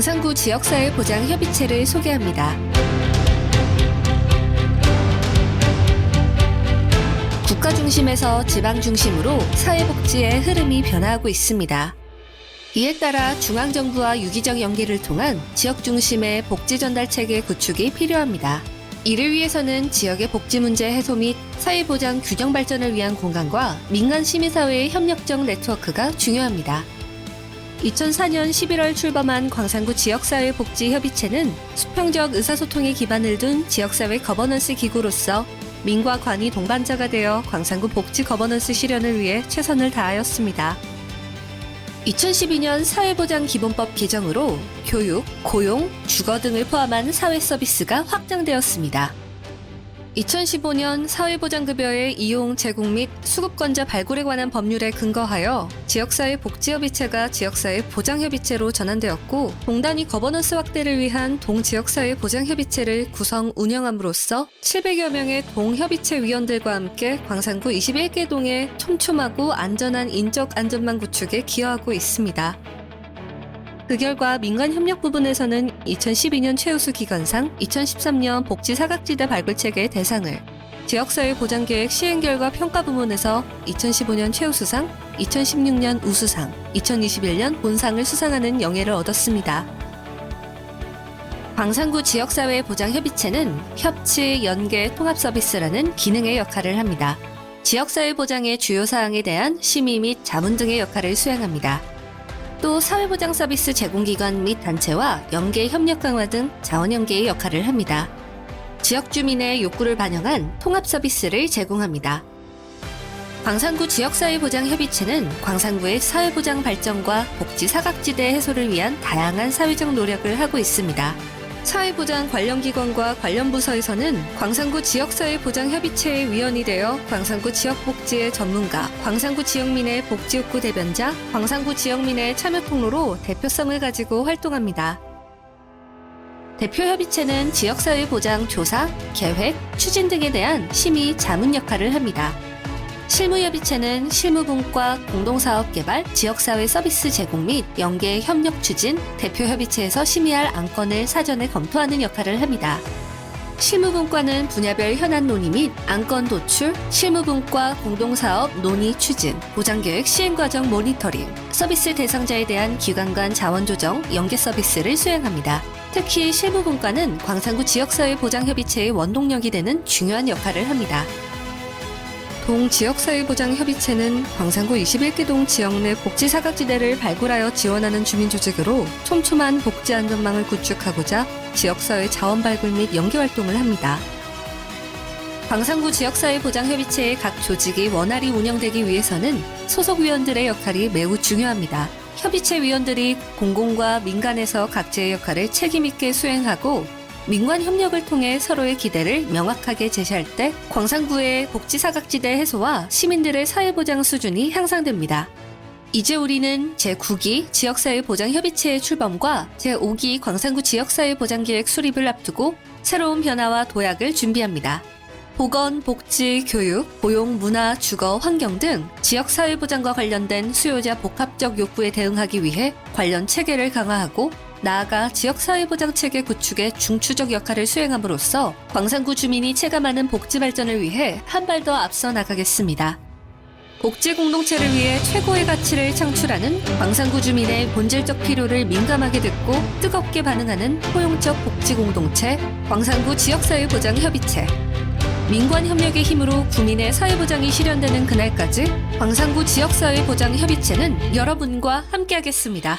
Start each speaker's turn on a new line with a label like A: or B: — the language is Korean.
A: 광산구 지역사회 보장 협의체를 소개합니다. 국가 중심에서 지방 중심으로 사회복지의 흐름이 변화하고 있습니다. 이에 따라 중앙정부와 유기적 연계를 통한 지역 중심의 복지 전달 체계 구축이 필요합니다. 이를 위해서는 지역의 복지 문제 해소 및 사회보장 균형 발전을 위한 공간과 민간 시민사회의 협력적 네트워크가 중요합니다. 2004년 11월 출범한 광산구 지역사회 복지협의체는 수평적 의사소통에 기반을 둔 지역사회 거버넌스 기구로서 민과 관이 동반자가 되어 광산구 복지 거버넌스 실현을 위해 최선을 다하였습니다. 2012년 사회보장 기본법 개정으로 교육, 고용, 주거 등을 포함한 사회 서비스가 확장되었습니다. 2015년 사회보장급여의 이용, 제공 및 수급권자 발굴에 관한 법률에 근거하여 지역사회 복지협의체가 지역사회 보장협의체로 전환되었고 동단위 거버넌스 확대를 위한 동지역사회 보장협의체를 구성 운영함으로써 700여 명의 동협의체 위원들과 함께 광산구 21개 동의 촘촘하고 안전한 인적 안전망 구축에 기여하고 있습니다. 그 결과 민간 협력 부분에서는 2012년 최우수 기관상, 2013년 복지 사각지대 발굴 체계 대상을, 지역사회 보장계획 시행 결과 평가 부문에서 2015년 최우수상, 2016년 우수상, 2021년 본상을 수상하는 영예를 얻었습니다. 광산구 지역사회 보장협의체는 협치, 연계, 통합 서비스라는 기능의 역할을 합니다. 지역사회 보장의 주요 사항에 대한 심의 및 자문 등의 역할을 수행합니다. 또 사회보장 서비스 제공기관 및 단체와 연계 협력 강화 등 자원 연계의 역할을 합니다. 지역 주민의 욕구를 반영한 통합 서비스를 제공합니다. 광산구 지역사회보장협의체는 광산구의 사회보장 발전과 복지 사각지대 해소를 위한 다양한 사회적 노력을 하고 있습니다. 사회보장 관련 기관과 관련 부서에서는 광산구 지역사회보장협의체의 위원이 되어 광산구 지역복지의 전문가, 광산구 지역민의 복지욕구 대변자, 광산구 지역민의 참여 통로로 대표성을 가지고 활동합니다. 대표협의체는 지역사회보장 조사, 계획, 추진 등에 대한 심의, 자문 역할을 합니다. 실무협의체는 실무분과 공동사업 개발, 지역사회 서비스 제공 및 연계 협력 추진, 대표협의체에서 심의할 안건을 사전에 검토하는 역할을 합니다. 실무분과는 분야별 현안 논의 및 안건 도출, 실무분과 공동사업 논의 추진, 보장계획 시행과정 모니터링, 서비스 대상자에 대한 기관 간 자원 조정, 연계 서비스를 수행합니다. 특히 실무분과는 광산구 지역사회 보장협의체의 원동력이 되는 중요한 역할을 합니다. 동지역사회보장협의체는 광산구 21개 동 지역 내 복지사각지대를 발굴하여 지원하는 주민조직으로 촘촘한 복지 안전망을 구축하고자 지역사회 자원 발굴 및 연계활동을 합니다. 광산구 지역사회보장협의체의 각 조직이 원활히 운영되기 위해서는 소속위원들의 역할이 매우 중요합니다. 협의체 위원들이 공공과 민간에서 각자의 역할을 책임있게 수행하고 민관 협력을 통해 서로의 기대를 명확하게 제시할 때 광산구의 복지 사각지대 해소와 시민들의 사회보장 수준이 향상됩니다. 이제 우리는 제9기 지역사회보장협의체의 출범과 제5기 광산구 지역사회보장계획 수립을 앞두고 새로운 변화와 도약을 준비합니다. 보건, 복지, 교육, 고용, 문화, 주거, 환경 등 지역사회보장과 관련된 수요자 복합적 욕구에 대응하기 위해 관련 체계를 강화하고 나아가 지역사회보장 체계 구축에 중추적 역할을 수행함으로써 광산구 주민이 체감하는 복지 발전을 위해 한 발 더 앞서 나가겠습니다. 복지 공동체를 위해 최고의 가치를 창출하는 광산구 주민의 본질적 필요를 민감하게 듣고 뜨겁게 반응하는 포용적 복지 공동체 광산구 지역사회보장 협의체 민관 협력의 힘으로 국민의 사회보장이 실현되는 그날까지 광산구 지역사회보장 협의체는 여러분과 함께하겠습니다.